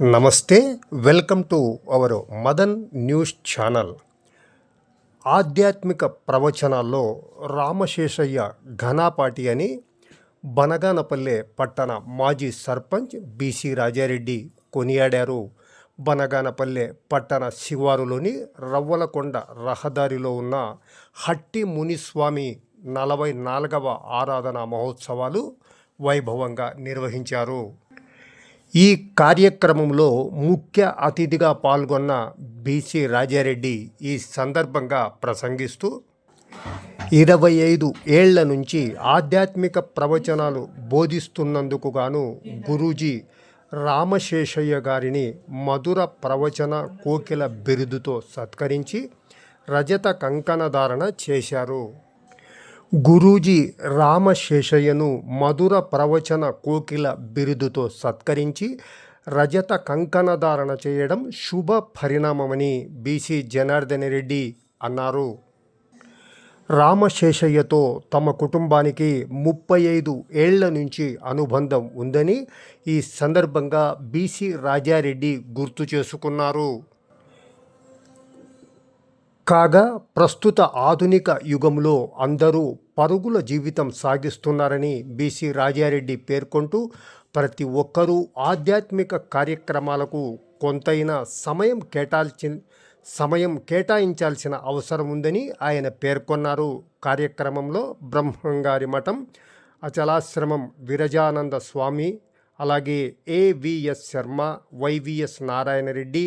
నమస్తే welcome to our Madan news channel. ఆధ్యాత్మిక ప్రవచనాల్లో రామశేషయ్య ఘనాపాటి అని బనగానపల్లె పట్టణ మాజీ సర్పంచ్ బీసీ రాజారెడ్డి కొనియాడారు. బనగానపల్లె పట్టణ శివారులోని రవ్వలకొండ రహదారిలో ఉన్న హట్టి మునిస్వామి నలభై నాలుగవ ఆరాధన మహోత్సవాలు వైభవంగా నిర్వహించారు. ఈ కార్యక్రమంలో ముఖ్య అతిథిగా పాల్గొన్న బీసీ రాజారెడ్డి ఈ సందర్భంగా ప్రసంగిస్తూ ఇరవై ఐదు ఏళ్ళ నుంచి ఆధ్యాత్మిక ప్రవచనాలు బోధిస్తున్నందుకు గాను గురూజీ రామశేషయ్య గారిని మధుర ప్రవచన కోకిల బిరుదుతో సత్కరించి రజత కంకణధారణ చేశారు. గురూజీ రామశేషయ్యను మధుర ప్రవచన కోకిల బిరుదుతో సత్కరించి రజత కంకణధారణ చేయడం శుభ పరిణామమని బీసీ జనార్దన్ రెడ్డి అన్నారు. రామశేషయ్యతో తమ కుటుంబానికి ముప్పై ఐదు ఏళ్ళ నుంచి అనుబంధం ఉందని ఈ సందర్భంగా బీసీ రాజారెడ్డి గుర్తు చేసుకున్నారు. కాగా ప్రస్తుత ఆధునిక యుగంలో అందరూ పరుగుల జీవితం సాగిస్తున్నారని బీసీ రాజారెడ్డి పేర్కొంటూ ప్రతి ఒక్కరూ ఆధ్యాత్మిక కార్యక్రమాలకు కొంతైనా సమయం కేటాల్చి సమయం కేటాయించాల్సిన అవసరం ఉందని ఆయన పేర్కొన్నారు. కార్యక్రమంలో బ్రహ్మంగారి మఠం అచలాశ్రమం విరజానంద స్వామి అలాగే AVS Sarma YVS Narayanareddy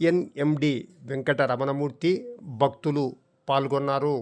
NMD Venkata Ramanamurthy భక్తులు పాల్గొన్నారు.